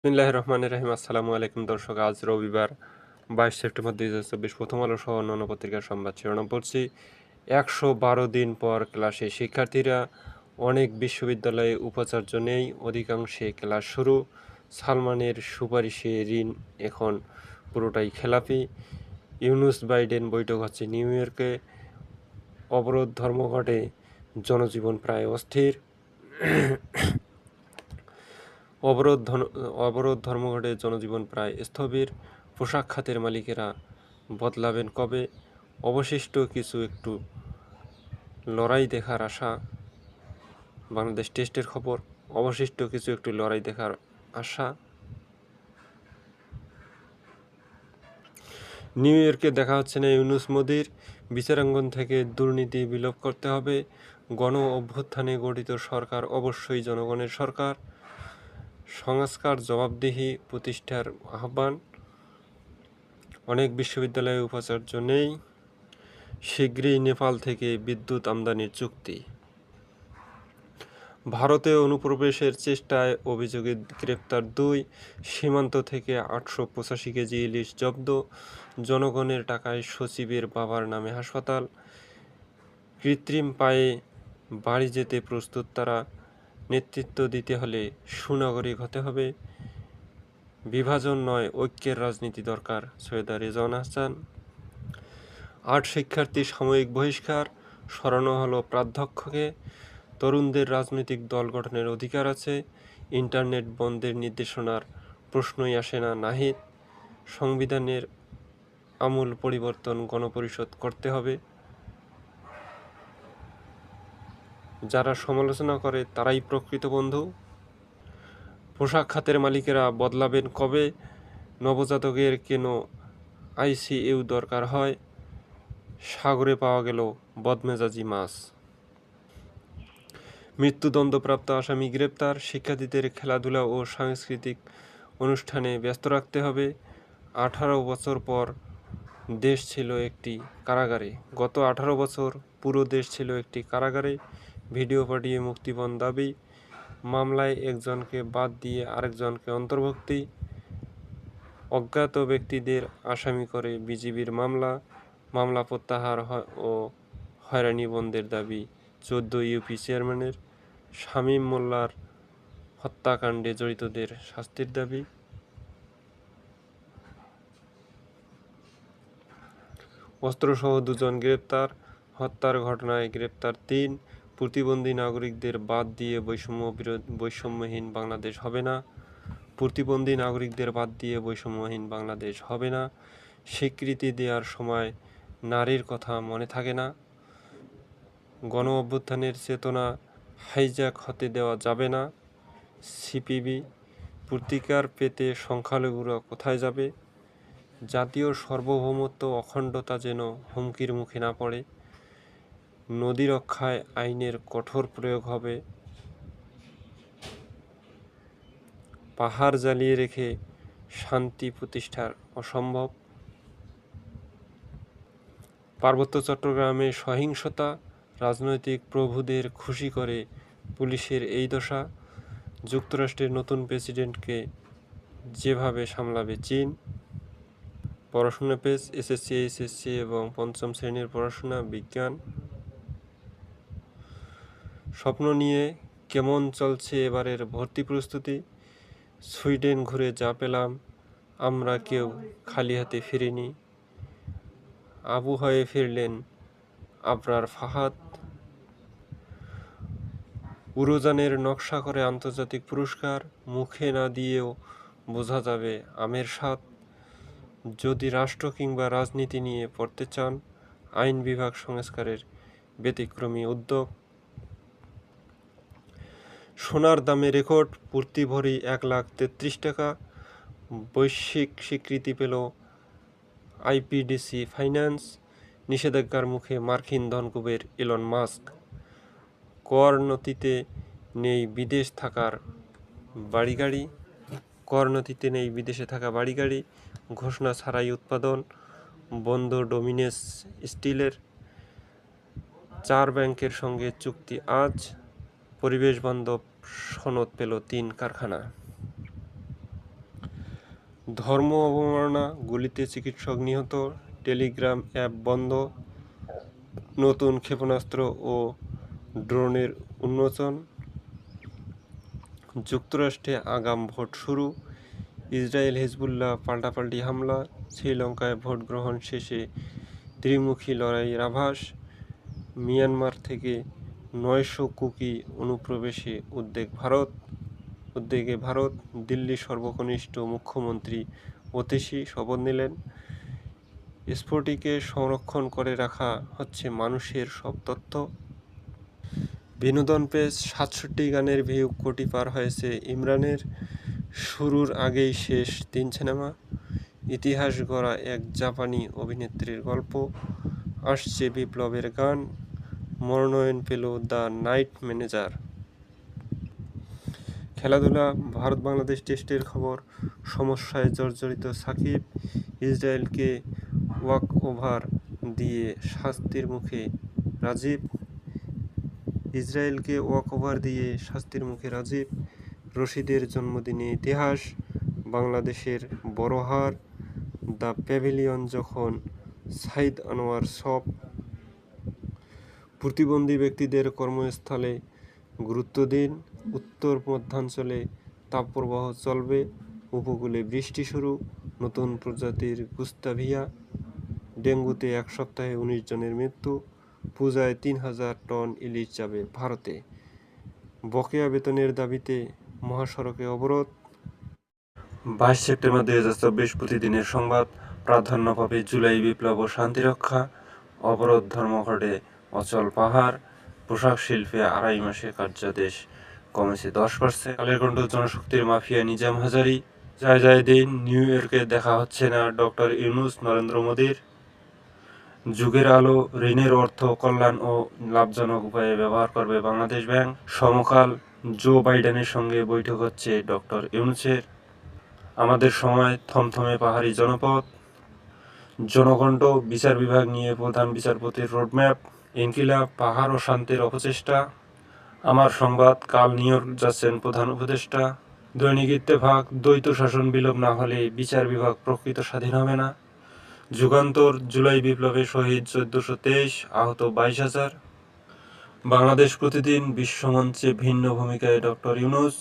বিসমিল্লাহির রহমানির রহিম। আসসালামু আলাইকুম দর্শক, আজ রবিবার, বাইশ সেপ্টেম্বর দুই হাজার চব্বিশ প্রথম আলো সহ অন্যান্য পত্রিকার সংবাদ শিরোনাম পড়ছি। একশো বারো দিন পর ক্লাসে শিক্ষার্থীরা, অনেক বিশ্ববিদ্যালয়ে উপাচার্য নেই, অধিকাংশে ক্লাস শুরু। সালমানের সুপারিশে ঋণ এখন পুরোটাই খেলাপি। ইউনুস বাইডেন বৈঠক হচ্ছে নিউ ইয়র্কে। অবরোধ ধর্মঘটে জনজীবন প্রায় অস্থির। অবরোধ অবরোধ ধর্মঘটে জনজীবন প্রায় স্থবির। পোশাক খাতের মালিকেরা বদলাবেন কবে? অবশিষ্ট কিছু একটু লড়াই দেখার আশা। বাংলাদেশ টেস্টের খবর, অবশিষ্ট কিছু একটু লড়াই দেখার আশা। নিউ ইয়র্কে দেখা হচ্ছে না ইউনুস মোদির। বিচারাঙ্গন থেকে দুর্নীতি বিলোপ করতে হবে। গণ অভ্যুত্থানে গঠিত সরকার অবশ্যই জনগণের সরকার। সংস্কার জবাবদিহি প্রতিষ্ঠার আহ্বান অনেক বিশ্ববিদ্যালয়ে উপাচার্য নেই। শীঘ্রই নেপাল থেকে বিদ্যুৎ আমদানির চুক্তি। ভারতে অনুপ্রবেশের চেষ্টায় অভিযোগে গ্রেপ্তার দুই, সীমান্ত থেকে আটশো পঁচাশি কেজি ইলিশ জব্দ, জনগণের টাকায় সচিবের বাবার নামে হাসপাতাল। কৃত্রিম পায়ে বাড়ি যেতে প্রস্তুত তারা নেতৃত্ব দিতে হলে সুনাগরিক হতে হবে। বিভাজন নয়, ঐক্যের রাজনীতি দরকার, সৈয়দা রেজান হাসান। আট শিক্ষার্থী সাময়িক বহিষ্কার, সরানো হলো প্রাধ্যক্ষকে। তরুণদের রাজনৈতিক দল গঠনের অধিকার আছে। ইন্টারনেট বন্ধের নির্দেশনার প্রশ্নই আসে না নাহিদ। সংবিধানের আমূল পরিবর্তন গণপরিষদ করতে হবে। যারা সমালোচনা করে তারাই প্রকৃত বন্ধু। পোশাক খাতের মালিকেরা বদলাবেন কবে? নবজাতকের কেন আইসিইউ দরকার হয়? সাগরে পাওয়া গেল বদমেজাজি মাছ। মৃত্যুদণ্ডপ্রাপ্ত আসামি গ্রেপ্তার, শিক্ষার্থীদের খেলাধুলা ও সাংস্কৃতিক অনুষ্ঠানে ব্যস্ত রাখতে হবে। আঠারো বছর পর দেশ ছিল একটি কারাগারে। গত আঠারো বছর পুরো দেশ ছিল একটি কারাগারে। ভিডিও পাঠিয়ে মুক্তিপণ দাবি। মামলায় একজনকে বাদ দিয়ে আরেকজনকে অন্তর্ভুক্তি। অজ্ঞাত ব্যক্তিদের আসামি করে বিজিবির মামলা। মামলা প্রত্যাহার ও হয়রানি বন্ধের দাবি চোদ্দ ইউপি চেয়ারম্যানের। শামীম মোল্লার হত্যাকাণ্ডে জড়িতদের শাস্তির দাবি। অস্ত্রসহ দুজন গ্রেপ্তার। হত্যার ঘটনায় গ্রেপ্তার তিন। প্রতিবন্ধী নাগরিকদের বাদ দিয়ে বৈষম্য বিরোধ বৈষম্যহীন বাংলাদেশ হবে না। প্রতিবন্ধী নাগরিকদের বাদ দিয়ে বৈষম্যহীন বাংলাদেশ হবে না। স্বীকৃতি দেওয়ার সময় নারীর কথা মনে থাকে না। গণ অভ্যুত্থানের চেতনা হাইজ্যাক হতে দেওয়া যাবে না। সিপিবি প্রতিকার পেতে সংখ্যালঘুরা কোথায় যাবে? জাতীয় সার্বভৌমত্ব অখণ্ডতা যেন হুমকির মুখে না পড়ে। নদী রক্ষায় আইনের কঠোর প্রয়োগ হবে। পাহাড় জ্বালিয়ে রেখে শান্তি প্রতিষ্ঠার অসম্ভব। পার্বত্য চট্টগ্রামে সহিংসতা, রাজনৈতিক প্রভুদের খুশি করে পুলিশের এই দশা। যুক্তরাষ্ট্রের নতুন প্রেসিডেন্টকে যেভাবে সামলাবে চীন। পড়াশোনা পেজ এসএসসি, এইচএসসি এবং পঞ্চম শ্রেণির পড়াশোনা, বিজ্ঞান। স্বপ্ন নিয়ে কেমন চলছে এবারের ভর্তি প্রস্তুতি? সুইডেন ঘুরে যা পেলাম, আমরা কেউ খালি হাতে ফিরিনি। আবু হয়ে ফিরলেন আপনার ফাহাদ। উড়োজানের নকশা করে আন্তর্জাতিক পুরস্কার, মুখে না দিয়েও বোঝা যাবে আমের স্বাদ। যদি রাষ্ট্র কিংবা রাজনীতি নিয়ে পড়তে চান, আইন বিভাগ সংস্কারের ব্যতিক্রমী উদ্যোগ। সোনার দামে রেকর্ড, প্রতি ভরি এক লাখ তেত্রিশ টাকা। বৈশ্বিক স্বীকৃতি পেল আইপিডিসি ফাইন্যান্স। নিষেধাজ্ঞার মুখে মার্কিন ধনকুবের ইলন মাস্ক। কর নথিতে নেই বিদেশ থাকার বাড়ি গাড়ি কর নথিতে নেই বিদেশে থাকা বাড়ি গাড়ি ঘোষণা ছাড়াই উৎপাদন। বন্ধ ডোমিনেস স্টিলের। চার ব্যাংকের সঙ্গে চুক্তি আজ। পরিবেশ বান্ধব সনদ পেল তিন কারখানা। ধর্ম অবমাননা, গুলিতে চিকিৎসক নিহত, টেলিগ্রাম অ্যাপ বন্ধ, নতুন ক্ষেপণাস্ত্র ও ড্রোনের উন্মোচন, যুক্তরাষ্ট্রে আগাম ভোট শুরু, ইসরায়েল হিজবুল্লাহ পাল্টাপাল্টি হামলা, শ্রীলঙ্কায় ভোট গ্রহণ শেষে ত্রিমুখী লড়াইয়ের আভাস, মিয়ানমার থেকে নয়শো কুকি অনুপ্রবেশে উদ্বেগ ভারত, উদ্বেগে ভারত, দিল্লি সর্বকনিষ্ঠ মুখ্যমন্ত্রী ওতেশী শপথ নিলেন। স্ফটিকে সংরক্ষণ করে রাখা হচ্ছে মানুষের সব তথ্য। বিনোদন পেজ সাতষট্টি গানের ভিউ কোটি পার হয়েছে ইমরানের। শুরুর আগেই শেষ তিন সিনেমা। ইতিহাস গড়া এক জাপানি অভিনেত্রীর গল্প। আসছে বিপ্লবের গান। মনোনয়ন পেল দ্য নাইট ম্যানেজার। খেলাধুলা, ভারত বাংলাদেশ টেস্টের খবর, সমস্যায় জর্জরিত সাকিব ইসরায়েলকে ওয়াক ওভার দিয়ে শাস্তির মুখে রাজীব। ইসরায়েলকে ওয়াক ওভার দিয়ে শাস্তির মুখে রাজীব। রশিদের জন্মদিনে ইতিহাস, বাংলাদেশের বড় হার। দ্য প্যাভিলিয়ন যখন সাইদ আনোয়ার সব প্রতিবন্ধী ব্যক্তিদের কর্মস্থলে গুরুত্ব দিন, উত্তর মধ্যাঞ্চলে তাপপ্রবাহ চলবে, উপকূলে বৃষ্টি শুরু, নতুন প্রজাতির গুস্তাভিয়া, ডেঙ্গুতে এক সপ্তাহে উনিশ জনের মৃত্যু, পূজায় তিন হাজার টন ইলিশ যাবে ভারতে। বকেয়া বেতনের দাবিতে মহাসড়কে অবরোধ। বাইশ সেপ্টেম্বর দুই হাজার চব্বিশ প্রতিদিনের সংবাদ প্রাধান্য পাবে জুলাই বিপ্লব ও শান্তিরক্ষা, অবরোধ ধর্মঘটে অচল পাহাড়, পোশাক শিল্পে আড়াই মাসে কার্যাদেশ কমেছে দশ পার্সেন্ট। কালের কণ্ঠ জনশক্তির মাফিয়া নিজাম হাজারি। যায় যায় দিন নিউ ইয়র্কে দেখা হচ্ছে না ডক্টর ইউনুস নরেন্দ্র মোদীর। যুগের আলো, ঋণের অর্থ, কল্যাণ ও লাভজনক উপায়ে ব্যবহার করবে বাংলাদেশ ব্যাংক। সমকাল জো বাইডেনের সঙ্গে বৈঠক হচ্ছে ডক্টর ইউনুসের। আমাদের সময় থমথমে পাহাড়ি জনপদ। জনকণ্ঠ, বিচার বিভাগ নিয়ে প্রধান বিচারপতির রোডম্যাপ। ইনকিলাব, পাহাড় ও শান্তির অপচেষ্টা, আমার সংবাদ, কাল ইয়র্ক যাচ্ছেন প্রধান উপদেষ্টা, দৈনিক ইত্তেফাক, দ্বৈত শাসন বিলোপ না হলে বিচার বিভাগ প্রকৃত স্বাধীন হবে না, যুগান্তর, জুলাই বিপ্লবে শহীদ চোদ্দশো তেইশ, আহত বাইশ হাজার, বাংলাদেশ প্রতিদিন বিশ্বমঞ্চে ভিন্ন ভূমিকায় ডক্টর ইউনুস